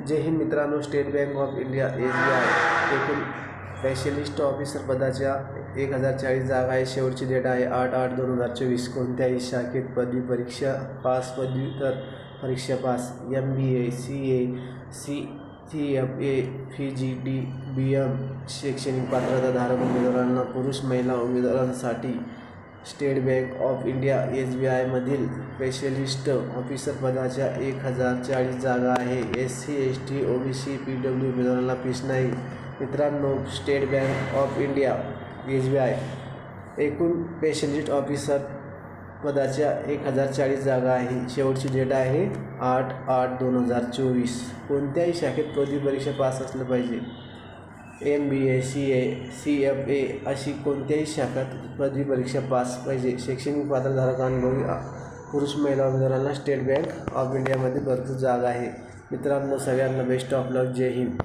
जय हिंद मित्रांनो State Bank of India S B I एकूण specialist officer पदाच्या एक हजार चाळीस जागा आहे. शेवटची डेट आहे आठ आठ दोन हजार चोवीस. कोणत्याही शाखेत पदवी परीक्षा पास पदव्युत्तर परीक्षा pass M B A C A C C F A P G D B M शैक्षणिक पात्रताधारक उमेदवारांना पुरुष महिला उमेदवारांसाठी State Bank of India S B आयमधील स्पेशलिस्ट ऑफिसर पदाच्या एक हजार चाळीस जागा आहे. S C S T O B C P W उमेदवारांना फीस नाही. मित्रांनो State Bank of India S B I एकूण स्पेशलिस्ट ऑफिसर पदाच्या एक हजार चाळीस जागा आहे. शेवटची डेट आहे आठ आठ दोन हजार चोवीस. कोणत्याही शाखेत पदवी परीक्षा पास असलं पाहिजे? M B A C A C F A अशी कोणत्याही शाखात पदवी परीक्षा पास पाहिजे. शैक्षणिक पात्रधारकांअनुभवी पुरुष महिला उमेदवारांना स्टेट बँक ऑफ इंडियामध्ये भरपूर जागा आहे. मित्रांनो सगळ्यांना best of luck Jai Hind.